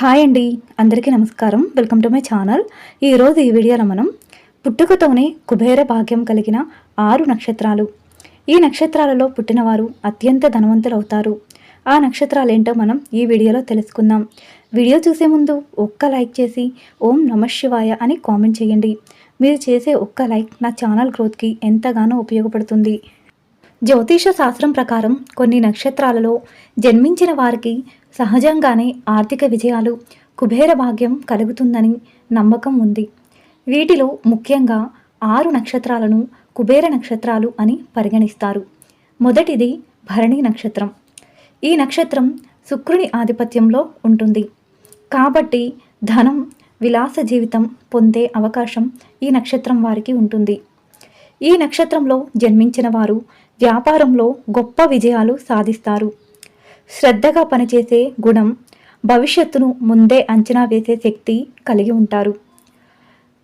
Hi అండి. అందరికీ నమస్కారం. Welcome to my channel. ఈరోజు ఈ వీడియోలో మనం పుట్టుకతోనే కుబేర భాగ్యం కలిగిన ఆరు నక్షత్రాలు. ఈ నక్షత్రాలలో పుట్టినవారు అత్యంత ధనవంతులు అవుతారు ఆ నక్షత్రాలు ఏంటో మనం ఈ వీడియోలో తెలుసుకుందాం. వీడియో చూసే ముందు ఒక్క లైక్ చేసి ఓం నమ శివాయ అని కామెంట్ చేయండి. మీరు చేసే ఒక్క లైక్ నా ఛానల్ గ్రోత్కి ఎంతగానో ఉపయోగపడుతుంది. జ్యోతిష శాస్త్రం ప్రకారం కొన్ని నక్షత్రాలలో జన్మించిన వారికి సహజంగానే ఆర్థిక విజయాలు కుబేర భాగ్యం కలుగుతుందని నమ్మకం ఉంది. వీటిలో ముఖ్యంగా ఆరు నక్షత్రాలను కుబేర నక్షత్రాలు అని పరిగణిస్తారు. మొదటిది భరణి నక్షత్రం. ఈ నక్షత్రం శుక్రుని ఆధిపత్యంలో ఉంటుంది. కాబట్టి ధనం విలాస జీవితం పొందే అవకాశం ఈ నక్షత్రం వారికి ఉంటుంది. ఈ నక్షత్రంలో జన్మించిన వారు వ్యాపారంలో గొప్ప విజయాలు సాధిస్తారు. శ్రద్ధగా పనిచేసే గుణం భవిష్యత్తును ముందే అంచనా వేసే శక్తి కలిగి ఉంటారు.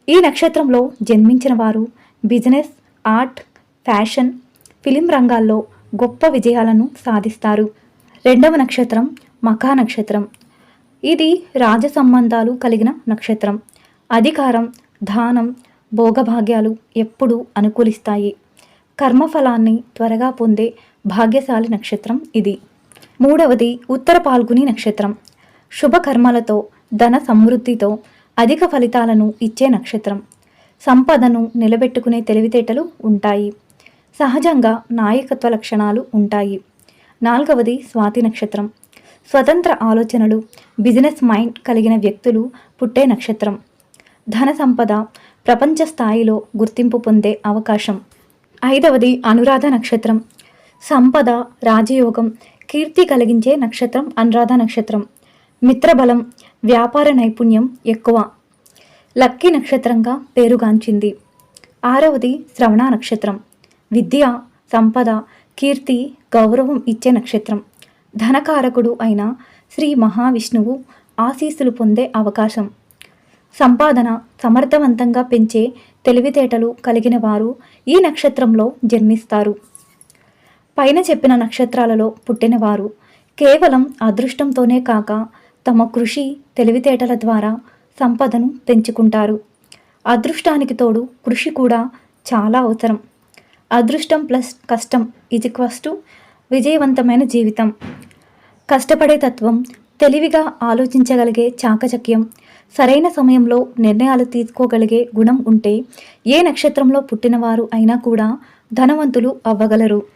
ఈ నక్షత్రంలో జన్మించిన వారు బిజినెస్ ఆర్ట్ ఫ్యాషన్ ఫిలిం రంగాల్లో గొప్ప విజయాలను సాధిస్తారు. రెండవ నక్షత్రం మఖా నక్షత్రం. ఇది రాజ సంబంధాలు కలిగిన నక్షత్రం. అధికారం దానం భోగభాగ్యాలు ఎప్పుడూ అనుకూలిస్తాయి. కర్మఫలాన్ని త్వరగా పొందే భాగ్యశాలి నక్షత్రం ఇది. మూడవది ఉత్తర పాల్గుని నక్షత్రం. శుభకర్మలతో ధన సమృద్ధితో అధిక ఫలితాలను ఇచ్చే నక్షత్రం. సంపదను నిలబెట్టుకునే తెలివితేటలు ఉంటాయి. సహజంగా నాయకత్వ లక్షణాలు ఉంటాయి. నాలుగవది స్వాతి నక్షత్రం. స్వతంత్ర ఆలోచనలు బిజినెస్ మైండ్ కలిగిన వ్యక్తులు పుట్టే నక్షత్రం. ధన సంపద ప్రపంచ స్థాయిలో గుర్తింపు పొందే అవకాశం. ఐదవది అనురాధ నక్షత్రం. సంపద రాజయోగం కీర్తి కలిగించే నక్షత్రం అనురాధ నక్షత్రం. మిత్రబలం వ్యాపార నైపుణ్యం ఎక్కువ. లక్కీ నక్షత్రంగా పేరుగాంచింది. ఆరవది శ్రవణ నక్షత్రం. విద్య సంపద కీర్తి గౌరవం ఇచ్చే నక్షత్రం. ధనకారకుడు అయిన శ్రీ మహావిష్ణువు ఆశీస్సులు పొందే అవకాశం. సంపాదన సమర్థవంతంగా పెంచే తెలివితేటలు కలిగిన వారు ఈ నక్షత్రంలో జన్మిస్తారు. పైన చెప్పిన నక్షత్రాలలో పుట్టినవారు కేవలం అదృష్టంతోనే కాక తమ కృషి తెలివితేటల ద్వారా సంపదను పెంచుకుంటారు. అదృష్టానికి తోడు కృషి కూడా చాలా అవసరం. అదృష్టం ప్లస్ కష్టం ఈక్వస్ క్వస్టు విజయవంతమైన జీవితం. కష్టపడే తత్వం తెలివిగా ఆలోచించగలిగే చాకచక్యం సరైన సమయంలో నిర్ణయాలు తీసుకోగలిగే గుణం ఉంటే ఏ నక్షత్రంలో పుట్టినవారు అయినా కూడా ధనవంతులు అవ్వగలరు.